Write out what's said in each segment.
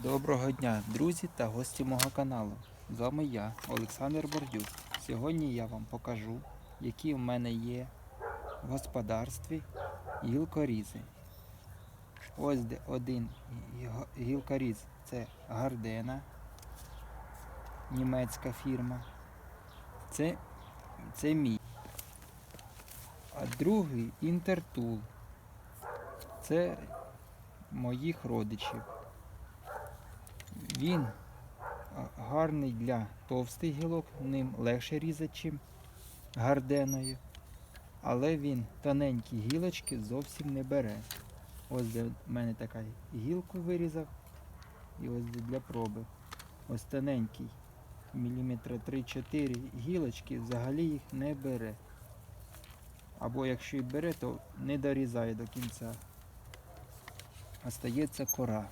Доброго дня, друзі та гості мого каналу. З вами я, Олександр Бордюк. Сьогодні я вам покажу, які в мене є в господарстві гілкорізи. Ось де один гілкоріз це Гардена, німецька фірма. Це, це мій. А другий Інтертул. Це моїх родичів. Він гарний для товстих гілок, ним легше різати, чим гарденою. Але він тоненькі гілочки зовсім не бере. Ось де в мене така гілку вирізав. І ось де для проби. Ось тоненький. Міліметра 3-4 гілочки взагалі їх не бере. Або якщо і бере, то не дорізає до кінця. Остається кора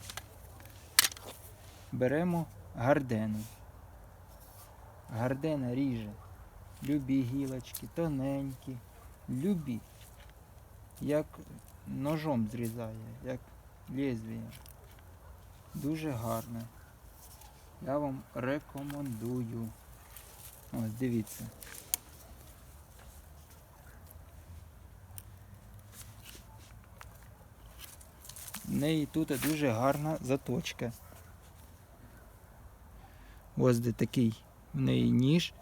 беремо гардену. Гардена ріже любі гілочки, тоненькі, любі, як ножом зрізає, як лезвіє. Дуже гарне. Я вам рекомендую. Ось дивіться. В неї тут дуже гарна заточка. Ось де такий в неї ніж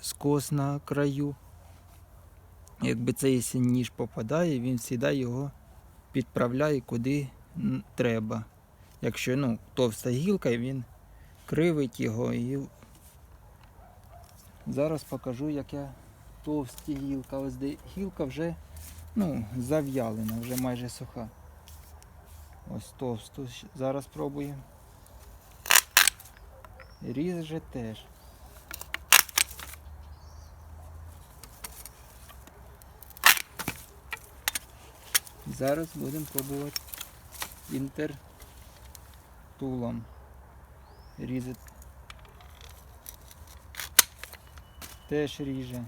скос на краю. Якби цей ніж попадає, він завжди його підправляє куди треба. Якщо ну, товста гілка, він кривить його і зараз покажу, як я товсті гілка. Ось де гілка вже ну, зав'ялена, вже майже суха. Ось товсту зараз пробуємо. Ріже теж. Зараз будемо пробувати інтертулом різати. Теж ріже.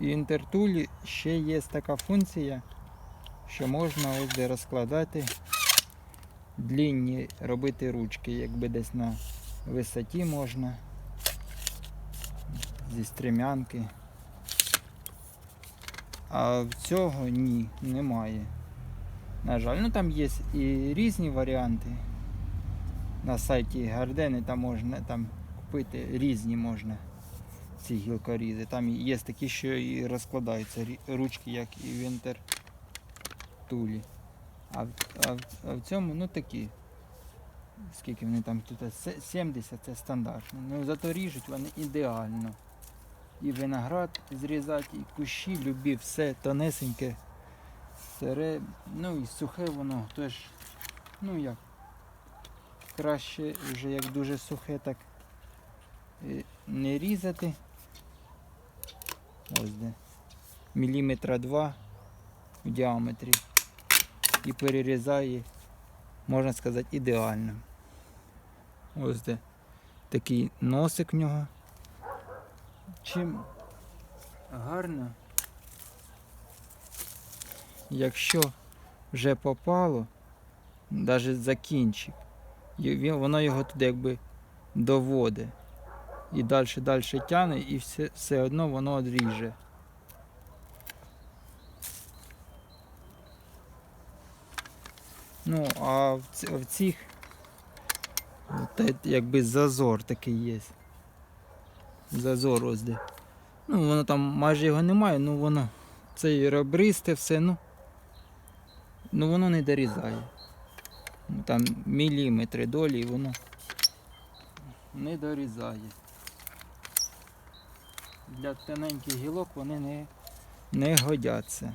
В інтертулі ще є така функція, що можна ось де розкладати длінні робити ручки, якби десь на висоті можна. Зі стрімянки. А в цього ні, немає. На жаль, ну там є і різні варіанти. На сайті Гардени там можна там купити різні можна ці гілкорізи. Там є такі, що і розкладаються ручки, як і в інтертулі. А, в- а, в- а в цьому ну такі. Скільки вони там тут? 70 це стандартно. Ну зато ріжуть вони ідеально. І виноград зрізати, і кущі, любі, все тонесеньке, сире, ну і сухе воно теж, ну як. Краще вже як дуже сухе, так е, не різати. Ось де. Міліметра два в діаметрі і перерізає, можна сказати, ідеально. Ось де такий носик в нього. Чим гарно, якщо вже попало, навіть за воно його туди якби доводить. І далі далі тягне, і все, все одно воно одріже. Ну, а в, ці- в цих та, якби зазор такий є. Зазор ось де. Ну, воно там майже його немає, ну воно це і ребристе все, ну. Ну воно не дорізає. Ну, там міліметри долі і воно не дорізає. Для тоненьких гілок вони не, не годяться.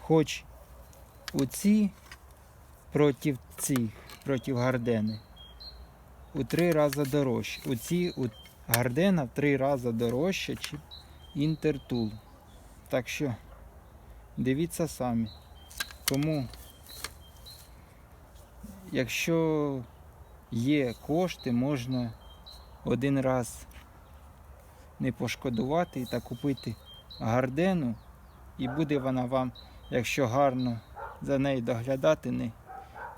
Хоч у ці проти цих, проти гардени, у три рази дорожче. У ці у гардена в три рази дорожче, ніж інтертул. Так що дивіться самі. Кому, якщо є кошти, можна один раз не пошкодувати та купити гардену, і буде вона вам якщо гарно за нею доглядати, не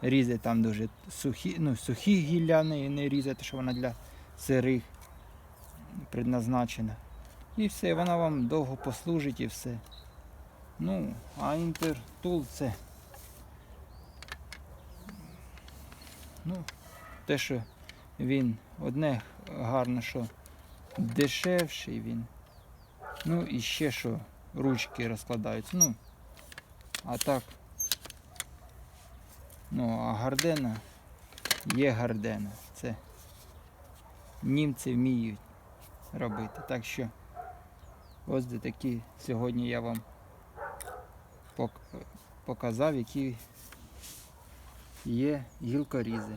різати там дуже сухі, ну, сухі гілля не, не різати, що вона для сирих предназначена. І все, вона вам довго послужить і все. Ну, а інтертул це. Ну, те, що він одне гарно, що дешевший він. Ну і ще що ручки розкладаються. Ну, а так. Ну, а гардена є гардена. Це німці вміють робити. Так що ось де такі сьогодні я вам показав, які є гілкорізи.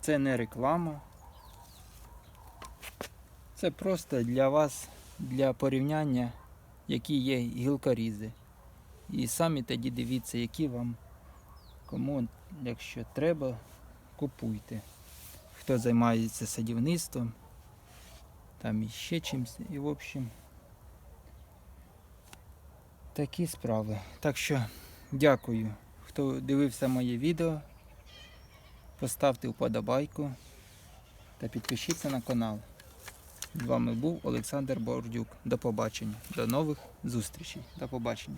Це не реклама. Це просто для вас, для порівняння, які є гілкорізи. І самі тоді дивіться, які вам, кому, якщо треба, купуйте. Хто займається садівництвом, там іще чимось. І в общем, такі справи. Так що дякую, хто дивився моє відео. Поставте вподобайку та підпишіться на канал. З вами був Олександр Бордюк. До побачення. До нових зустрічей. До побачення.